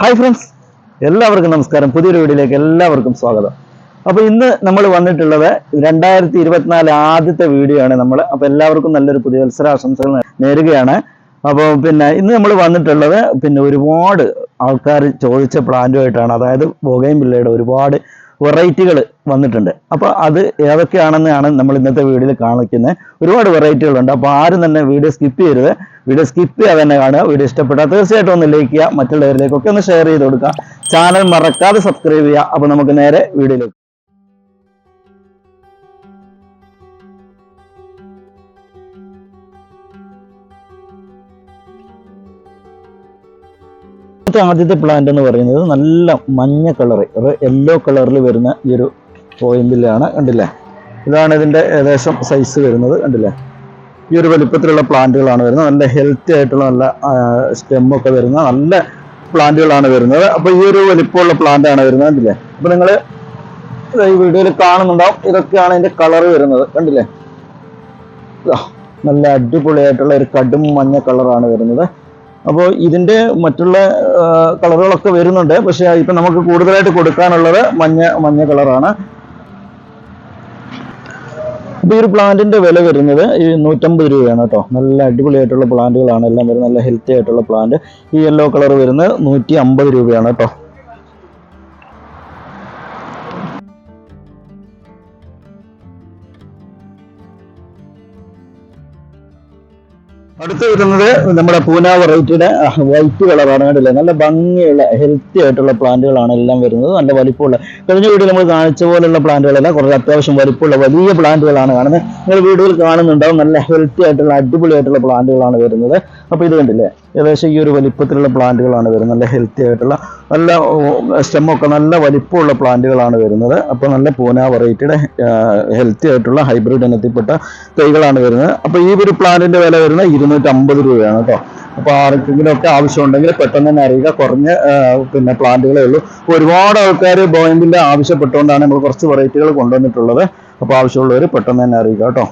Hi friends എല്ലാവർക്കും നമസ്കാരം. പുതിയൊരു വീഡിയോയിലേക്ക് എല്ലാവർക്കും സ്വാഗതം. അപ്പോൾ ഇന്ന് നമ്മൾ വന്നിട്ടുള്ളത് രണ്ടായിരത്തി ഇരുപത്തിനാല് ആദ്യത്തെ വീഡിയോ ആണ് നമ്മൾ. അപ്പോൾ എല്ലാവർക്കും നല്ലൊരു പുതിയ മത്സരാശംസകൾ നേരുകയാണ്. അപ്പോൾ പിന്നെ ഇന്ന് നമ്മൾ വന്നിട്ടുള്ളത് പിന്നെ ഒരുപാട് ആൾക്കാർ ചോദിച്ച പ്ലാന്റുമായിട്ടാണ് അതായത് ബോഗയും പിള്ളയുടെ ഒരുപാട് വെറൈറ്റികൾ വന്നിട്ടുണ്ട്. അപ്പോൾ അത് ഏതൊക്കെയാണെന്നാണ് നമ്മൾ ഇന്നത്തെ വീഡിയോയിൽ കാണിക്കുന്നത്. ഒരുപാട് വെറൈറ്റികളുണ്ട്. അപ്പോൾ ആരും തന്നെ വീഡിയോ സ്കിപ്പ് ചെയ്യരുത്. വീഡിയോ സ്കിപ്പ് ചെയ്യാതെ തന്നെ കാണുക. വീഡിയോ ഇഷ്ടപ്പെട്ടാൽ തീർച്ചയായിട്ടും ഒന്ന് ലൈക്ക് ചെയ്യുക. മറ്റുള്ളവരിലേക്കൊക്കെ ഒന്ന് ഷെയർ ചെയ്ത് കൊടുക്കുക. ചാനൽ മറക്കാതെ സബ്സ്ക്രൈബ് ചെയ്യുക. അപ്പോൾ നമുക്ക് നേരെ വീഡിയോയിലേക്ക് ഇന്നത്തെ ആദ്യത്തെ പ്ലാന്റ് എന്ന് പറയുന്നത് നല്ല മഞ്ഞ കളർ യെല്ലോ കളറിൽ വരുന്ന ഈ ഒരു പോയിന്റിലാണ് കണ്ടില്ലേ? ഇതാണ് ഇതിന്റെ ഏകദേശം സൈസ് വരുന്നത് കണ്ടില്ലേ? ഈ ഒരു വലിപ്പത്തിലുള്ള പ്ലാന്റുകളാണ് വരുന്നത്. നല്ല ഹെൽത്തി ആയിട്ടുള്ള നല്ല സ്റ്റെമ്മൊക്കെ വരുന്ന നല്ല പ്ലാന്റുകളാണ് വരുന്നത്. അപ്പോൾ ഈ ഒരു വലിപ്പമുള്ള പ്ലാന്റ് ആണ് വരുന്നത് കണ്ടില്ലേ? അപ്പോൾ നിങ്ങൾ ഈ വീഡിയോയിൽ കാണുന്നുണ്ടാവും. ഇതൊക്കെയാണ് ഇതിന്റെ കളർ വരുന്നത് കണ്ടില്ലേ? നല്ല അടിപൊളിയായിട്ടുള്ള ഒരു കടും മഞ്ഞ കളറാണ് വരുന്നത്. അപ്പോൾ ഇതിന്റെ മറ്റുള്ള കളറുകളൊക്കെ വരുന്നുണ്ട്. പക്ഷേ ഇപ്പം നമുക്ക് കൂടുതലായിട്ട് കൊടുക്കാനുള്ളത് മഞ്ഞ മഞ്ഞ കളറാണ്. അപ്പോൾ ഈ ഒരു പ്ലാന്റിന്റെ വില വരുന്നത് ഈ നൂറ്റമ്പത് രൂപയാണ് കേട്ടോ. നല്ല അടിപൊളിയായിട്ടുള്ള പ്ലാന്റുകളാണ്. എല്ലാം വരുന്നത് നല്ല ഹെൽത്തി ആയിട്ടുള്ള പ്ലാന്റ്. ഈ യെല്ലോ കളർ വരുന്നത് നൂറ്റി രൂപയാണ് കേട്ടോ. അടുത്ത് വരുന്നത് നമ്മുടെ പൂന വെറൈറ്റിയുടെ വൈറ്റ് കളറാണ് കണ്ടില്ലേ? നല്ല ഭംഗിയുള്ള ഹെൽത്തി ആയിട്ടുള്ള പ്ലാന്റുകളാണ് എല്ലാം വരുന്നത്. നല്ല വലിപ്പമുള്ള കഴിഞ്ഞ വീഡിയോ നമ്മൾ കാണിച്ച പോലുള്ള പ്ലാന്റുകളല്ല കുറച്ച് അത്യാവശ്യം വലിപ്പമുള്ള വലിയ പ്ലാന്റുകളാണ് കാണുന്നത്. നിങ്ങൾ വീടുകൾ കാണുന്നുണ്ടാവും നല്ല ഹെൽത്തി ആയിട്ടുള്ള അടിപൊളി ആയിട്ടുള്ള പ്ലാന്റുകളാണ് വരുന്നത്. അപ്പോൾ ഇത് കണ്ടില്ലേ? ഏകദേശം ഈ ഒരു വലിപ്പത്തിലുള്ള പ്ലാന്റുകളാണ് വരുന്നത്. നല്ല ഹെൽത്തി ആയിട്ടുള്ള നല്ല സ്റ്റെമ്മൊക്കെ നല്ല വലിപ്പമുള്ള പ്ലാന്റുകളാണ് വരുന്നത്. അപ്പോൾ നല്ല പൂന വെറൈറ്റിയുടെ ഹെൽത്തി ആയിട്ടുള്ള ഹൈബ്രിഡ് ഇനത്തിൽപ്പെട്ട തൈകളാണ് വരുന്നത്. അപ്പോൾ ഈ ഒരു പ്ലാന്റിന്റെ വില വരുന്നത് ഇരുന്നൂറ്റമ്പത് രൂപയാണ് കേട്ടോ. അപ്പോൾ ആർക്കെങ്കിലും ഒക്കെ ആവശ്യമുണ്ടെങ്കിൽ പെട്ടെന്ന് തന്നെ അറിയുക കുറഞ്ഞ പിന്നെ പ്ലാന്റുകളേ ഉള്ളൂ. ഒരുപാട് ആൾക്കാർ ബോയിന്റെ ആവശ്യപ്പെട്ടുകൊണ്ടാണ് നമ്മൾ കുറച്ച് വെറൈറ്റികൾ കൊണ്ടുവന്നിട്ടുള്ളത്. അപ്പോൾ ആവശ്യമുള്ളവർ പെട്ടെന്ന് തന്നെ അറിയുക കേട്ടോ.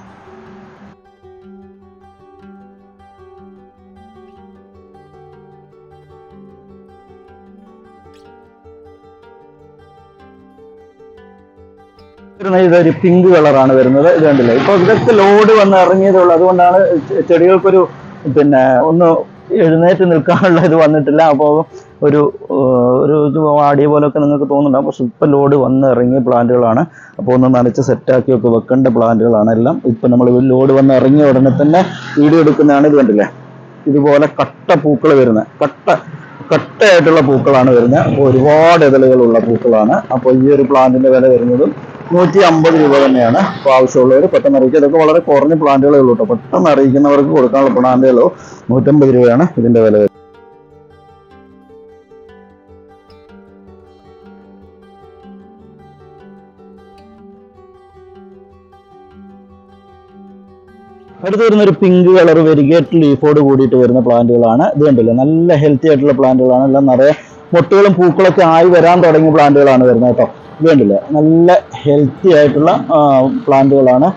വരുന്നത് ഇതൊരു പിങ്ക് കളറാണ് വരുന്നത്. ഇത് കണ്ടില്ലേ? ഇപ്പൊ ഇതൊക്കെ ലോഡ് വന്ന് ഇറങ്ങിയതേ ഉള്ളൂ. അതുകൊണ്ടാണ് ചെടികൾക്കൊരു പിന്നെ ഒന്ന് എഴുന്നേറ്റ് നിൽക്കാനുള്ള ഇത് വന്നിട്ടില്ല. അപ്പോൾ ഒരു ഒരു വാടിയ പോലൊക്കെ നിങ്ങൾക്ക് തോന്നുന്നുണ്ടാവും. പക്ഷെ ഇപ്പം ലോഡ് വന്ന് ഇറങ്ങിയ പ്ലാന്റുകളാണ്. അപ്പോൾ ഒന്ന് നനച്ച് സെറ്റാക്കി ഒക്കെ വെക്കേണ്ട പ്ലാന്റുകളാണ് എല്ലാം. ഇപ്പം നമ്മൾ ലോഡ് വന്ന് ഇറങ്ങിയ ഉടനെ തന്നെ വീഡിയോ എടുക്കുന്നതാണ് ഇത് കണ്ടില്ലേ? ഇതുപോലെ കട്ട പൂക്കൾ വരുന്നത് കട്ട കട്ടയായിട്ടുള്ള പൂക്കളാണ് വരുന്നത് അപ്പോൾ ഒരുപാട് ഇതളുകളുള്ള പൂക്കളാണ്. അപ്പോൾ ഈ ഒരു പ്ലാന്റിന്റെ വില വരുന്നത് നൂറ്റി അമ്പത് രൂപ തന്നെയാണ് ഇപ്പോൾ ആവശ്യമുള്ളവർ പെട്ടെന്ന് അറിയിക്കുക. ഇതൊക്കെ വളരെ കുറഞ്ഞ പ്ലാന്റുകളേ ഉള്ളൂ കേട്ടോ. പെട്ടെന്ന് അറിയിക്കുന്നവർക്ക് കൊടുക്കാനുള്ള പ്ലാന്റുകളോ നൂറ്റമ്പത് രൂപയാണ് ഇതിന്റെ വില വരുന്നത്. അടുത്ത് വരുന്ന ഒരു പിങ്ക് കളർ വെരിഗേറ്റ് ലീഫോട് കൂടിയിട്ട് വരുന്ന പ്ലാന്റുകളാണ്. ഇത് കണ്ടില്ലേ? നല്ല ഹെൽത്തി ആയിട്ടുള്ള പ്ലാന്റുകളാണ്. എല്ലാം നിറയെ മുട്ടുകളും പൂക്കളൊക്കെ ആയി വരാൻ തുടങ്ങിയ പ്ലാന്റുകളാണ് വരുന്നത് കേട്ടോ. ഇത് കണ്ടില്ലേ നല്ല ഹെൽത്തി ആയിട്ടുള്ള പ്ലാന്റുകളാണ്.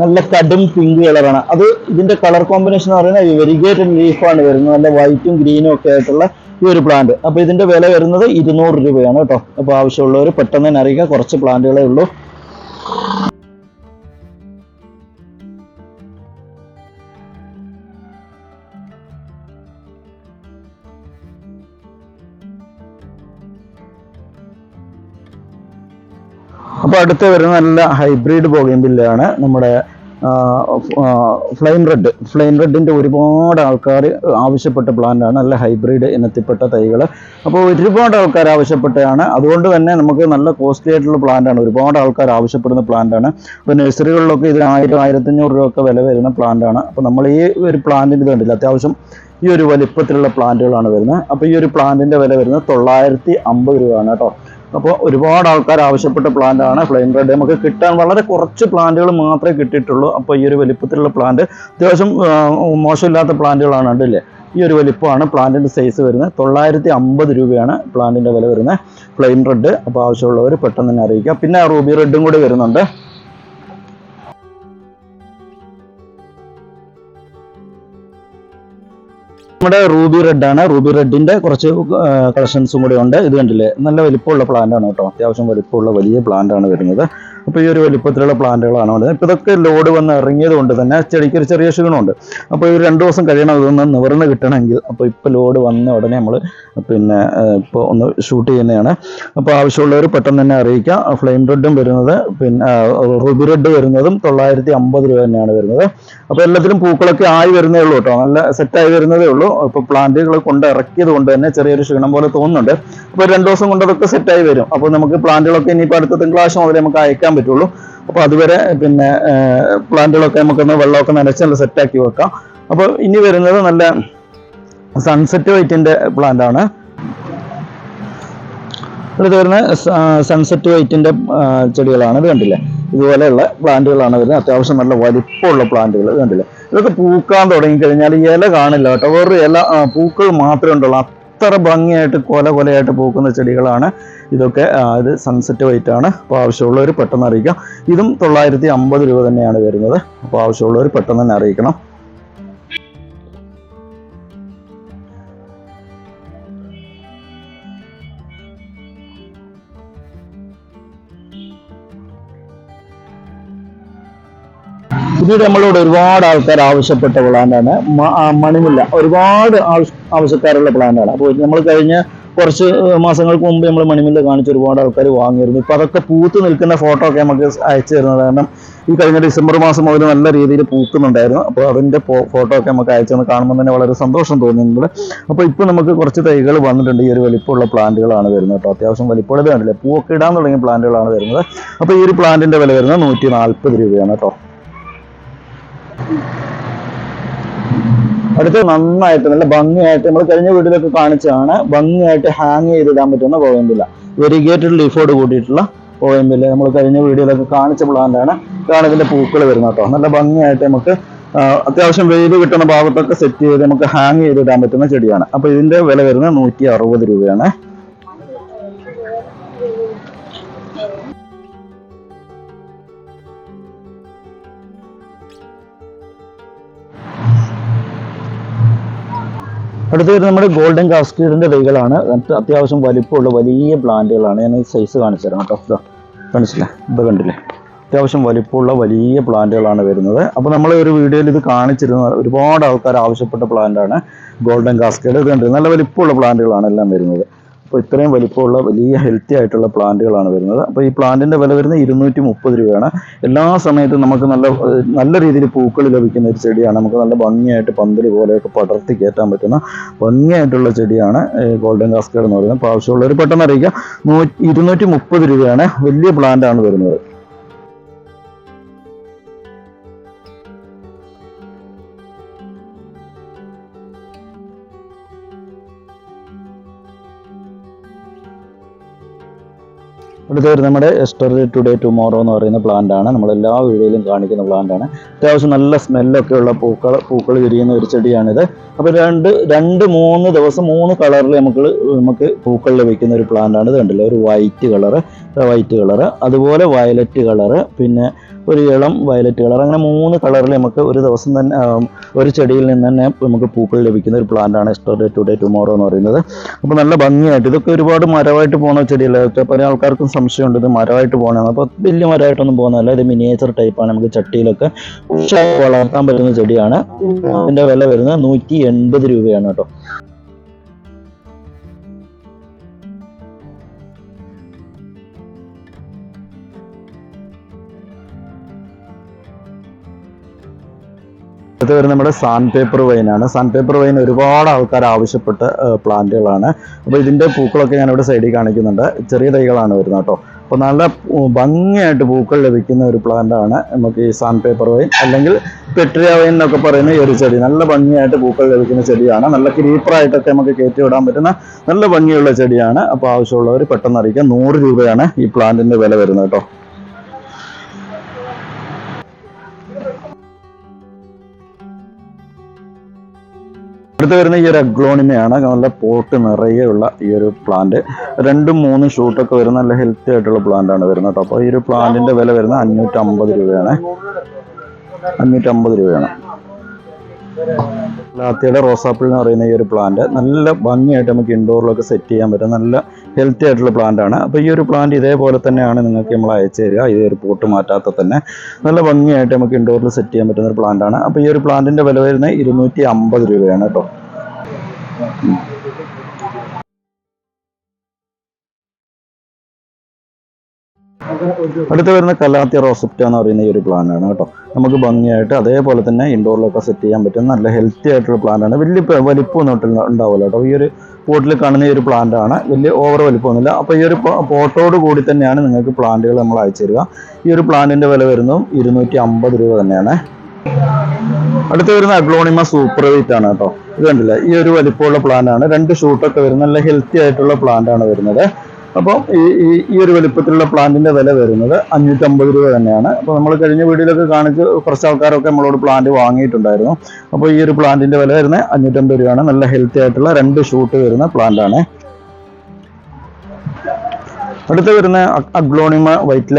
നല്ല കടും പിങ്ക് കളറാണ് അത് ഇതിന്റെ കളർ കോമ്പിനേഷൻ എന്ന് പറയുന്നത് വെരിഗേറ്റഡ് ലീഫാണ് വരുന്നത്. നല്ല വൈറ്റും ഗ്രീനും ഒക്കെ ആയിട്ടുള്ള ഈ ഒരു പ്ലാന്റ് അപ്പോൾ ഇതിന്റെ വില വരുന്നത് ഇരുന്നൂറ് രൂപയാണ് കേട്ടോ. അപ്പോൾ ആവശ്യമുള്ളവർ പെട്ടെന്ന് തന്നെ അറിയിക്കുക. കുറച്ച് പ്ലാന്റുകളേ ഉള്ളൂ. അപ്പോൾ അടുത്ത് വരുന്ന നല്ല ഹൈബ്രിഡ് ബോഗിൻബില്ലാണ് നമ്മുടെ ഫ്ലെയിം റെഡ് ഫ്ലെയിം റെഡിന്റെ ഒരുപാട് ആൾക്കാർ ആവശ്യപ്പെട്ട പ്ലാന്റാണ് നല്ല ഹൈബ്രിഡ് ഇനത്തിൽപ്പെട്ട തൈകൾ അപ്പോൾ ഒരുപാട് ആൾക്കാർ ആവശ്യപ്പെട്ടതാണ്. അതുകൊണ്ട് തന്നെ നമുക്ക് നല്ല കോസ്റ്റ്ലി ആയിട്ടുള്ള പ്ലാന്റാണ് ഒരുപാട് ആൾക്കാർ ആവശ്യപ്പെടുന്ന പ്ലാന്റാണ് അപ്പോൾ നഴ്സറികളിലൊക്കെ ഇത് ആയിരം ആയിരത്തഞ്ഞൂറ് രൂപ ഒക്കെ വില വരുന്ന പ്ലാന്റാണ് അപ്പോൾ നമ്മൾ ഈ ഒരു പ്ലാന്റിന് ഇത് കണ്ടില്ല? അത്യാവശ്യം ഈ ഒരു വലിപ്പത്തിലുള്ള പ്ലാന്റുകളാണ് വരുന്നത്. അപ്പോൾ ഈ ഒരു പ്ലാന്റിന്റെ വില വരുന്നത് തൊള്ളായിരത്തി അമ്പത് രൂപയാണ് കേട്ടോ. അപ്പോൾ ഒരുപാട് ആൾക്കാർ ആവശ്യപ്പെട്ട പ്ലാന്റ് ആണ് ഫ്ലെയിം റെഡ് നമുക്ക് കിട്ടാൻ വളരെ കുറച്ച് പ്ലാന്റുകൾ മാത്രമേ കിട്ടിയിട്ടുള്ളൂ. അപ്പോൾ ഈ ഒരു വലിപ്പത്തിലുള്ള പ്ലാന്റ് അത്യാവശ്യം മോശമില്ലാത്ത പ്ലാന്റുകളാണ് ഉണ്ടല്ലേ ഈ ഒരു വലിപ്പമാണ് പ്ലാന്റിന്റെ സൈസ് വരുന്നത്. തൊള്ളായിരത്തി അമ്പത് രൂപയാണ് പ്ലാന്റിന്റെ വില വരുന്നത്. ഫ്ലെയിം റെഡ് അപ്പോൾ ആവശ്യമുള്ളവർ പെട്ടെന്ന് തന്നെ അറിയിക്കുക. പിന്നെ റൂബി റെഡും കൂടി വരുന്നുണ്ട്. നമ്മുടെ റൂബി റെഡ് ആണ്. റൂബി റെഡിന്റെ കുറച്ച് കളക്ഷൻസും കൂടി ഉണ്ട്. ഇത് കണ്ടില്ലേ? നല്ല വലിപ്പമുള്ള പ്ലാന്റ് ആണ് കേട്ടോ. അത്യാവശ്യം വലിപ്പമുള്ള വലിയ പ്ലാന്റ് ആണ് വരുന്നത്. അപ്പോൾ ഈ ഒരു വലിപ്പത്തിലുള്ള പ്ലാന്റുകളാണ് വേണ്ടത് ഇപ്പോൾ ഇതൊക്കെ ലോഡ് വന്ന് ഇറങ്ങിയത് കൊണ്ട് തന്നെ ചെടിക്ക് ഒരു ചെറിയ ക്ഷീണമുണ്ട്. അപ്പോൾ ഒരു രണ്ട് ദിവസം കഴിയണം ഇതൊന്ന് നിവർന്ന് കിട്ടണമെങ്കിൽ. അപ്പോൾ ഇപ്പോൾ ലോഡ് വന്ന ഉടനെ നമ്മൾ പിന്നെ ഇപ്പോൾ ഒന്ന് ഷൂട്ട് ചെയ്യുന്നതാണ്. അപ്പോൾ ആവശ്യമുള്ളവർ പെട്ടെന്ന് തന്നെ അറിയിക്കാം. ഫ്ലെയിം റെഡും വരുന്നത് പിന്നെ റൂബി റെഡ് വരുന്നതും തൊള്ളായിരത്തി അമ്പത് രൂപ തന്നെയാണ് വരുന്നത്. അപ്പോൾ എല്ലാത്തിലും പൂക്കളൊക്കെ ആയി വരുന്നേ ഉള്ളൂ കേട്ടോ നല്ല സെറ്റായി വരുന്നതേ ഉള്ളൂ. ഇപ്പോൾ പ്ലാന്റുകൾ കൊണ്ട് ഇറക്കിയത് കൊണ്ട് തന്നെ ചെറിയൊരു ക്ഷീണം പോലെ തോന്നുന്നുണ്ട്. അപ്പോൾ രണ്ട് ദിവസം കൊണ്ട് അതൊക്കെ സെറ്റായി വരും. അപ്പോൾ നമുക്ക് പ്ലാന്റുകളൊക്കെ ഇനിയിപ്പോൾ അടുത്ത തിങ്കളാഴ്ച മുതൽ നമുക്ക് അയക്കാൻ പറ്റുള്ളൂ. അപ്പോൾ അതുവരെ പിന്നെ പ്ലാന്റുകളൊക്കെ നമുക്കൊന്ന് വെള്ളമൊക്കെ നനച്ച് നല്ല സെറ്റാക്കി വെക്കാം. അപ്പോൾ ഇനി വരുന്നത് നല്ല സൺസെറ്റ് വൈറ്റിന്റെ പ്ലാന്റാണ് ഇത് വരുന്ന സൺസെറ്റ് വൈറ്റിന്റെ ചെടികളാണ് ഇത് കണ്ടില്ലേ? ഇതുപോലെയുള്ള പ്ലാന്റുകളാണ് വരുന്നത്. അത്യാവശ്യം നല്ല വലിപ്പമുള്ള പ്ലാന്റുകൾ കണ്ടില്ലേ? ഇതൊക്കെ പൂക്കാൻ തുടങ്ങിക്കഴിഞ്ഞാൽ ഇല കാണില്ല കേട്ടോ. വേറൊരു ഇല പൂക്കൾ മാത്രമേ ഉണ്ടുള്ളൂ അത്ര ഭംഗിയായിട്ട് കൊല കൊലയായിട്ട് പൂക്കുന്ന ചെടികളാണ് ഇതൊക്കെ ഇത് സൺസെറ്റ് വൈറ്റ് ആണ്. അപ്പോൾ ആവശ്യമുള്ളവർ പെട്ടെന്ന് അറിയിക്കാം. ഇതും തൊള്ളായിരത്തി അമ്പത് രൂപ തന്നെയാണ് വരുന്നത്. അപ്പോൾ ആവശ്യമുള്ളവർ പെട്ടെന്ന് തന്നെ അറിയിക്കണം. പിന്നീട് നമ്മളോട് ഒരുപാട് ആൾക്കാർ ആവശ്യപ്പെട്ട പ്ലാന്റാണ് മണിമില്ല. ഒരുപാട് ആവശ്യ- ആവശ്യക്കാരുള്ള പ്ലാന്റാണ് അപ്പോൾ നമ്മൾ കഴിഞ്ഞ കുറച്ച് മാസങ്ങൾക്ക് മുമ്പ് നമ്മൾ മണിമില്ല കാണിച്ച് ഒരുപാട് ആൾക്കാർ വാങ്ങിയിരുന്നു. ഇപ്പോൾ അതൊക്കെ പൂത്ത് നിൽക്കുന്ന ഫോട്ടോ ഒക്കെ നമുക്ക് അയച്ചു തരുന്നത് കാരണം ഈ കഴിഞ്ഞ ഡിസംബർ മാസം മുതൽ നല്ല രീതിയിൽ പൂക്കുന്നുണ്ടായിരുന്നു. അപ്പോൾ അതിന്റെ ഫോട്ടോ ഒക്കെ നമുക്ക് അയച്ചു തന്ന് കാണുമ്പോൾ തന്നെ വളരെ സന്തോഷം തോന്നുന്നുണ്ട് അപ്പോൾ ഇപ്പോൾ നമുക്ക് കുറച്ച് തൈകൾ വന്നിട്ടുണ്ട്. ഈ ഒരു വലിപ്പമുള്ള പ്ലാന്റുകളാണ് വരുന്നത് കേട്ടോ. അത്യാവശ്യം വലിപ്പമുള്ളത് കണ്ടില്ലേ? പൂവൊക്കെ ഇടാൻ തുടങ്ങിയ പ്ലാന്റുകളാണ് വരുന്നത്. അപ്പോൾ ഈ ഒരു പ്ലാന്റിന്റെ വില വരുന്നത് നൂറ്റി നാൽപ്പത് രൂപയാണ് കേട്ടോ. അടുത്ത് നന്നായിട്ട് നല്ല ഭംഗിയായിട്ട് നമ്മൾ കഴിഞ്ഞ വീട്ടിലൊക്കെ കാണിച്ചതാണ്. ഭംഗിയായിട്ട് ഹാങ് ചെയ്തിടാൻ പറ്റുന്ന പോയമ്പില്ല വെരിഗേറ്റഡ് ലീഫോട് കൂട്ടിയിട്ടുള്ള പോയമ്പില്ല നമ്മൾ കഴിഞ്ഞ വീഡിയോയിലൊക്കെ കാണിച്ച പ്ലാന്റാണ് ഇതാണ് ഇതിന്റെ പൂക്കൾ വരുന്നത് കേട്ടോ. നല്ല ഭംഗിയായിട്ട് നമുക്ക് അത്യാവശ്യം വെയിൽ കിട്ടുന്ന ഭാഗത്തൊക്കെ സെറ്റ് ചെയ്ത് നമുക്ക് ഹാങ് ചെയ്തിടാൻ പറ്റുന്ന ചെടിയാണ്. അപ്പൊ ഇതിന്റെ വില വരുന്നത് നൂറ്റി രൂപയാണ്. അടുത്ത് നമ്മുടെ ഗോൾഡൻ കാസ്കേഡിന്റെ തൈകളാണ്. അത് അത്യാവശ്യം വലിപ്പമുള്ള വലിയ പ്ലാന്റുകളാണ്. ഞാൻ സൈസ് കാണിച്ചു തരാം കേട്ടോ. കാണിച്ചില്ലേ ഇത് കണ്ടില്ലേ? അത്യാവശ്യം വലിപ്പമുള്ള വലിയ പ്ലാന്റുകളാണ് വരുന്നത്. അപ്പോൾ നമ്മൾ ഒരു വീഡിയോയിൽ ഇത് കാണിച്ചിരുന്ന ഒരുപാട് ആൾക്കാർ ആവശ്യപ്പെട്ട പ്ലാന്റാണ് ഗോൾഡൻ കാസ്കേഡ് ഇത് കണ്ടിരുന്നത് നല്ല വലിപ്പമുള്ള പ്ലാന്റുകളാണ് എല്ലാം വരുന്നത്. അപ്പോൾ ഇത്രയും വലിപ്പമുള്ള വലിയ ഹെൽത്തി ആയിട്ടുള്ള പ്ലാന്റുകളാണ് വരുന്നത്. അപ്പോൾ ഈ പ്ലാന്റിന്റെ വില വരുന്നത് ഇരുന്നൂറ്റി മുപ്പത് രൂപയാണ്. എല്ലാ സമയത്തും നമുക്ക് നല്ല നല്ല രീതിയിൽ പൂക്കൾ ലഭിക്കുന്ന ഒരു ചെടിയാണ്. നമുക്ക് നല്ല ഭംഗിയായിട്ട് പന്തൽ പോലെയൊക്കെ പടർത്തി കയറ്റാൻ പറ്റുന്ന ഭംഗിയായിട്ടുള്ള ചെടിയാണ് ഗോൾഡൻ കാസ്കേഡ് എന്ന് പറയുന്നത്. അപ്പോൾ ആവശ്യമുള്ളവർ പെട്ടെന്ന് അറിയിക്കുക നൂ ഇരുന്നൂറ്റി മുപ്പത് രൂപയാണ് വലിയ പ്ലാന്റ് ആണ് വരുന്നത്. അടുത്ത വരുന്നത് നമ്മുടെ എസ്റ്റർ ടുഡേ ടുമോറോ എന്ന് പറയുന്ന പ്ലാന്റ് ആണ്. നമ്മൾ എല്ലാ വീഡിയോയിലും കാണിക്കുന്ന പ്ലാന്റ് ആണ്. അത്യാവശ്യം നല്ല സ്മെല്ലൊക്കെ ഉള്ള പൂക്കൾ പൂക്കൾ വിരിയുന്ന ഒരു ചെടിയാണിത്. അപ്പോൾ രണ്ട് രണ്ട് മൂന്ന് ദിവസം മൂന്ന് കളറിൽ നമുക്ക് നമുക്ക് പൂക്കൾ ലഭിക്കുന്ന ഒരു പ്ലാന്റ് ആണ് ഇത് കണ്ടില്ലേ? ഒരു വൈറ്റ് കളറ് വൈറ്റ് കളറ് അതുപോലെ വയലറ്റ് കളറ് പിന്നെ ഒരു ഇളം വയലറ്റ് കളർ അങ്ങനെ മൂന്ന് കളറിൽ നമുക്ക് ഒരു ദിവസം തന്നെ ഒരു ചെടിയിൽ നിന്ന് തന്നെ നമുക്ക് പൂക്കൾ ലഭിക്കുന്ന ഒരു പ്ലാന്റ് ആണ് എസ്റ്റർ ടുഡേ ടുമോറോ എന്ന് പറയുന്നത്. അപ്പോൾ നല്ല ഭംഗിയായിട്ട് ഇതൊക്കെ ഒരുപാട് മരമായിട്ട് പോകുന്ന ഇതൊക്കെ പല ആൾക്കാർക്കും സംശയമുണ്ട്. ഇത് മരമായിട്ട് പോകണമെന്ന് അപ്പോൾ വലിയ മരമായിട്ടൊന്നും പോകുന്നതല്ല. ഇത് മിനിയേച്ചർ ടൈപ്പാണ് നമുക്ക് ചട്ടിയിലൊക്കെ വളർത്താൻ പറ്റുന്ന ചെടിയാണ്. അതിന്റെ വില വരുന്നത് നൂറ്റി എൺപത് രൂപയാണ് കേട്ടോ. ഇത് വരുന്നത് നമ്മുടെ സാൻ പേപ്പർ വൈനാണ് സാൻ പേപ്പർ വൈൻ ഒരുപാട് ആൾക്കാർ ആവശ്യപ്പെട്ട പ്ലാന്റുകളാണ്. അപ്പോൾ ഇതിന്റെ പൂക്കളൊക്കെ ഞാൻ ഇവിടെ സൈഡിൽ കാണിക്കുന്നുണ്ട്. ചെറിയ തൈകളാണ് വരുന്നത് കേട്ടോ. അപ്പോൾ നല്ല ഭംഗിയായിട്ട് പൂക്കൾ ലഭിക്കുന്ന ഒരു പ്ലാന്റ് ആണ് നമുക്ക് ഈ സാൻ പേപ്പർ വൈൻ അല്ലെങ്കിൽ പെട്രിയ വൈൻ എന്നൊക്കെ പറയുന്ന ഈ ഒരു ചെടി. നല്ല ഭംഗിയായിട്ട് പൂക്കൾ ലഭിക്കുന്ന ചെടിയാണ്. നല്ല ക്രീപ്പറായിട്ടൊക്കെ നമുക്ക് കയറ്റി വിടാൻ പറ്റുന്ന നല്ല ഭംഗിയുള്ള ചെടിയാണ്. അപ്പോൾ ആവശ്യമുള്ളവർ പെട്ടെന്ന് അറിയിക്കാം. നൂറ് രൂപയാണ് ഈ പ്ലാന്റിന്റെ വില വരുന്നത് കേട്ടോ. അടുത്ത് വരുന്ന ഈ ഒരു അഗ്ലോണിമയാണ്. നല്ല പോട്ട് നിറയെ ഉള്ള ഈ ഒരു പ്ലാന്റ് രണ്ടും മൂന്നും ഷൂട്ടൊക്കെ വരുന്ന നല്ല ഹെൽത്തി ആയിട്ടുള്ള പ്ലാന്റ് ആണ് വരുന്നത് കേട്ടോ. അപ്പോൾ ഈ ഒരു പ്ലാന്റിന്റെ വില വരുന്നത് അഞ്ഞൂറ്റമ്പത് രൂപയാണ്. അഞ്ഞൂറ്റമ്പത് രൂപയാണ്. ലാത്തിയുടെ റോസാപ്പിൾ എന്ന് പറയുന്ന ഈ ഒരു പ്ലാന്റ് നല്ല ഭംഗിയായിട്ട് നമുക്ക് ഇൻഡോറിലൊക്കെ സെറ്റ് ചെയ്യാൻ പറ്റും. നല്ല ഹെൽത്തി ആയിട്ടുള്ള പ്ലാന്റ് ആണ്. അപ്പോൾ ഈ ഒരു പ്ലാന്റ് ഇതേപോലെ തന്നെയാണ് നിങ്ങൾക്ക് നമ്മൾ അയച്ചു തരിക. ഈ ഒരു പോട്ട് മാറ്റാത്ത തന്നെ നല്ല ഭംഗിയായിട്ട് നമുക്ക് ഇൻഡോറിൽ സെറ്റ് ചെയ്യാൻ പറ്റുന്ന ഒരു പ്ലാന്റ് ആണ്. അപ്പോൾ ഈ ഒരു പ്ലാന്റിന്റെ വില വരുന്നത് ഇരുന്നൂറ്റി അമ്പത് രൂപയാണ് കേട്ടോ. അടുത്ത് വരുന്ന കലാത്തിയ റോസപ്റ്റ എന്ന് പറയുന്ന ഈ ഒരു പ്ലാന്റ് ആണ് കേട്ടോ. നമുക്ക് ഭംഗിയായിട്ട് അതേപോലെ തന്നെ ഇൻഡോറിലൊക്കെ സെറ്റ് ചെയ്യാൻ പറ്റുന്ന നല്ല ഹെൽത്തി ആയിട്ടുള്ള പ്ലാന്റ് ആണ്. വലിയ വലിപ്പമൊന്നും ഉണ്ടാവില്ല കേട്ടോ. ഈ ഒരു പോട്ടിൽ കാണുന്ന ഈ ഒരു പ്ലാന്റ് ആണ്. വലിയ ഓവർ വലിപ്പമൊന്നുമില്ല അപ്പോൾ ഈ ഒരു പോട്ടോട് കൂടി തന്നെയാണ് നിങ്ങൾക്ക് പ്ലാന്റുകൾ നമ്മൾ അയച്ചു തരിക. ഈ ഒരു പ്ലാന്റിന്റെ വില വരുന്നതും ഇരുന്നൂറ്റി അമ്പത് രൂപ തന്നെയാണ്. അടുത്ത് വരുന്ന അഗ്ലോണിമ സൂപ്പർ വെയിറ്റ് ആണ് കേട്ടോ. ഇത് കണ്ടില്ല? ഈ ഒരു വലിപ്പമുള്ള പ്ലാന്റ് ആണ്. രണ്ട് ഷൂട്ടൊക്കെ വരുന്ന നല്ല ഹെൽത്തി ആയിട്ടുള്ള പ്ലാന്റ് ആണ് വരുന്നത്. അപ്പോൾ ഈ ഈ- ഈ ഒരു വലിപ്പത്തിലുള്ള പ്ലാന്റിന്റെ വില വരുന്നത് അഞ്ഞൂറ്റമ്പത് രൂപ തന്നെയാണ്. അപ്പോൾ നമ്മൾ കഴിഞ്ഞ വീഡിയോയിലൊക്കെ കാണിച്ച് കുറച്ച് ആൾക്കാരൊക്കെ നമ്മളോട് പ്ലാന്റ് വാങ്ങിയിട്ടുണ്ടായിരുന്നു. അപ്പോൾ ഈ ഒരു പ്ലാന്റിന്റെ വില വരുന്നത് അഞ്ഞൂറ്റമ്പത് രൂപയാണ്. നല്ല ഹെൽത്തി ആയിട്ടുള്ള രണ്ട് ഷൂട്ട് വരുന്ന പ്ലാന്റ് ആണ്. അടുത്ത് വരുന്ന അഗ്ലോണിമ വൈറ്റ്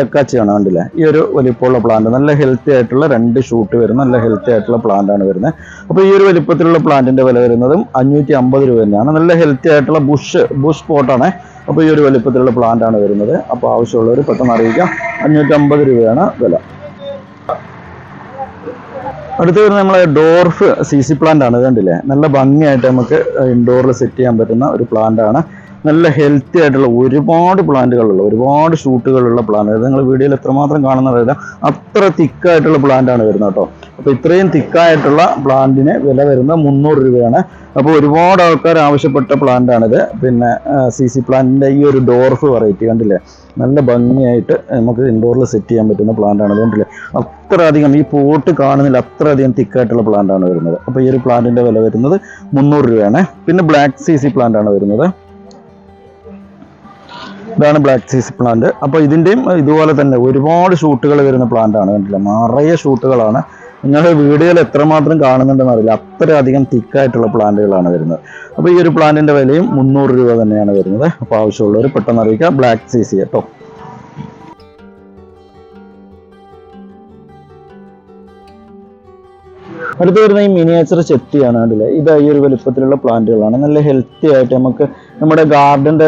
കണ്ടില്ലേ? ഈ ഒരു വലിപ്പമുള്ള പ്ലാന്റ് നല്ല ഹെൽത്തി ആയിട്ടുള്ള രണ്ട് ഷൂട്ട് വരുന്ന നല്ല ഹെൽത്തി ആയിട്ടുള്ള പ്ലാന്റ് ആണ് വരുന്നത്. അപ്പോൾ ഈ ഒരു വലിപ്പത്തിലുള്ള പ്ലാന്റിന്റെ വില വരുന്നതും അഞ്ഞൂറ്റി അമ്പത് രൂപ തന്നെയാണ്. നല്ല ഹെൽത്തി ആയിട്ടുള്ള ബുഷ് ബുഷ് പോട്ടാണ് അപ്പോൾ ഈ ഒരു വലിപ്പത്തിലുള്ള പ്ലാന്റ് ആണ് വരുന്നത്. അപ്പോൾ ആവശ്യമുള്ളവർ പെട്ടെന്ന് അറിയിക്കാം. അഞ്ഞൂറ്റി അമ്പത് രൂപയാണ് വില. അടുത്ത് വരുന്ന നമ്മളെ ഡോർഫ് സി സി പ്ലാന്റ് ആണ് കണ്ടില്ലേ? നല്ല ഭംഗിയായിട്ട് നമുക്ക് ഇൻഡോറിൽ സെറ്റ് ചെയ്യാൻ പറ്റുന്ന ഒരു പ്ലാന്റ് ആണ്. നല്ല ഹെൽത്തി ആയിട്ടുള്ള ഒരുപാട് പ്ലാന്റുകളുള്ള ഒരുപാട് ഷൂട്ടുകളുള്ള പ്ലാന്റ് നിങ്ങൾ വീഡിയോയിൽ എത്രമാത്രം കാണുന്നതല്ല അത്ര തിക്കായിട്ടുള്ള പ്ലാന്റാണ് വരുന്നത് കേട്ടോ. അപ്പോൾ ഇത്രയും തിക്കായിട്ടുള്ള പ്ലാന്റിന് വില വരുന്നത് മുന്നൂറ് രൂപയാണ്. അപ്പോൾ ഒരുപാട് ആൾക്കാർ ആവശ്യപ്പെട്ട പ്ലാന്റാണിത് പിന്നെ സി സി പ്ലാന്റിന്റെ ഈ ഒരു ഡോർഫ് വെറൈറ്റി കണ്ടില്ലേ? നല്ല ഭംഗിയായിട്ട് നമുക്ക് ഇൻഡോറിൽ സെറ്റ് ചെയ്യാൻ പറ്റുന്ന പ്ലാന്റാണ് കണ്ടില്ലേ അത്ര അധികം ഈ പോട്ട് കാണുന്നില്ല അത്ര അധികം തിക്കായിട്ടുള്ള പ്ലാന്റാണ് വരുന്നത്. അപ്പോൾ ഈ ഒരു പ്ലാന്റിന്റെ വില വരുന്നത് മുന്നൂറ് രൂപയാണ്. പിന്നെ ബ്ലാക്ക് സി സി പ്ലാന്റാണ് വരുന്നത്. ഇതാണ് ബ്ലാക്ക് സീസ് പ്ലാന്റ് അപ്പോൾ ഇതിന്റെയും ഇതുപോലെ തന്നെ ഒരുപാട് ഷൂട്ടുകൾ വരുന്ന പ്ലാന്റ് ആണ് കണ്ടില്ല? നിറയെ ഷൂട്ടുകളാണ് നിങ്ങളുടെ വീഡിയോയിൽ എത്രമാത്രം കാണുന്നുണ്ടെന്ന് അറിയില്ല. അത്രയധികം തിക്കായിട്ടുള്ള പ്ലാന്റുകളാണ് വരുന്നത്. അപ്പോൾ ഈ ഒരു പ്ലാന്റിന്റെ വിലയും മുന്നൂറ് രൂപ തന്നെയാണ് വരുന്നത്. അപ്പോൾ ആവശ്യമുള്ളവർ പെട്ടെന്ന് അറിയിക്കുക ബ്ലാക്ക് സീസ് കേട്ടോ. അടുത്ത് വരുന്ന ഈ മിനിയേച്ചർ ചെത്തിയാണ് കണ്ടില്ലേ? ഇത് ഈ ഒരു വലുപ്പത്തിലുള്ള പ്ലാന്റുകളാണ് നല്ല ഹെൽത്തി ആയിട്ട് നമുക്ക് നമ്മുടെ ഗാർഡന്റെ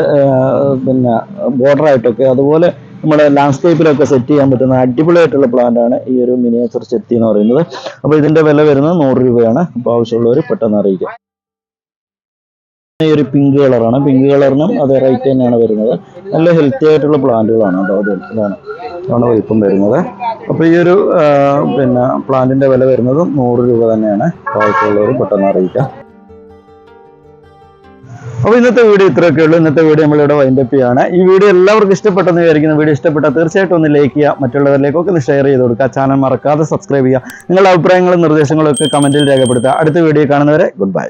പിന്നെ ബോർഡർ ആയിട്ടൊക്കെ അതുപോലെ നമ്മുടെ ലാൻഡ്സ്കേപ്പിലൊക്കെ സെറ്റ് ചെയ്യാൻ പറ്റുന്ന അടിപൊളിയായിട്ടുള്ള പ്ലാന്റാണ് ആണ് ഈ ഒരു മിനിയേച്ചർ ചെത്തി എന്ന് പറയുന്നത്. അപ്പോൾ ഇതിന്റെ വില വരുന്നത് നൂറ് രൂപയാണ്. അപ്പോൾ ആവശ്യമുള്ളവർ പെട്ടെന്ന് അറിയിക്കുക ഒരു പിങ്ക് കളറാണ്. പിങ്ക് കളറിനും അതേ റേറ്റ് തന്നെയാണ് വരുന്നത്. നല്ല ഹെൽത്തി ആയിട്ടുള്ള പ്ലാന്റുകളാണ് കേട്ടോ ഇതാണ്. ഇതാണ് വലിപ്പം വരുന്നത്. അപ്പോൾ ഈ ഒരു പിന്നെ പ്ലാന്റിന്റെ വില വരുന്നത് നൂറ് രൂപ തന്നെയാണ്. ആവശ്യമുള്ളവർ പെട്ടെന്ന് അറിയിക്കാം. അപ്പോൾ ഇന്നത്തെ വീഡിയോ ഇത്രയൊക്കെ ഉള്ളൂ. ഇന്നത്തെ വീഡിയോ നമ്മളിവിടെ വൈൻഡപ്പ് ചെയ്യാണ്. ഈ വീഡിയോ എല്ലാവർക്കും ഇഷ്ടപ്പെട്ടെന്ന് വിചാരിക്കുന്ന. വീഡിയോ ഇഷ്ടപ്പെട്ടാൽ തീർച്ചയായിട്ടും ഒന്ന് ലൈക്ക് ചെയ്യുക മറ്റുള്ളവരിലേക്കൊക്കെ ഒന്ന് ഷെയർ ചെയ്ത് കൊടുക്കുക. ചാനൽ മറക്കാതെ സബ്സ്ക്രൈബ് ചെയ്യുക. നിങ്ങളുടെ അഭിപ്രായങ്ങളും നിർദ്ദേശങ്ങളും ഒക്കെ കമന്റിൽ രേഖപ്പെടുത്തുക. അടുത്ത വീഡിയോ കാണുന്നവരെ ഗുഡ് ബൈ